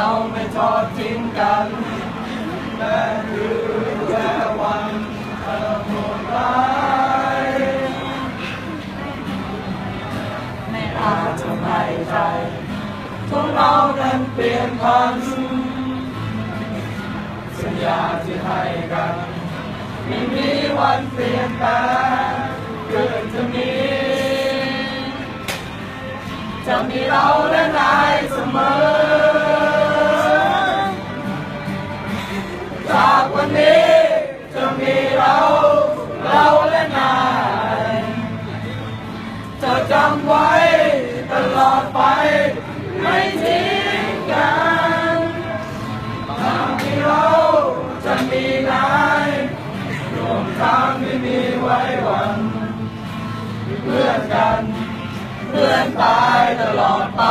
ราไม่ทอดทิ้งกันและคือแค่วันโหดร้ายไม่อาจทำให้ใจของเรานั้นเปลี่ยนพันสัญญาที่ให้กันไม่มีวันเปลี่ยนแปลงเกิดจะมีจะมีเราและนายเสมอ จากวันนี้จะมีเราเราและนายจะจำไว้ตลอดไปไม่ทิ้งกันทางที่เราจะมีนายรวมทางไม่มีไว้วันเพื่อนกันเพื่อนตายตลอดไป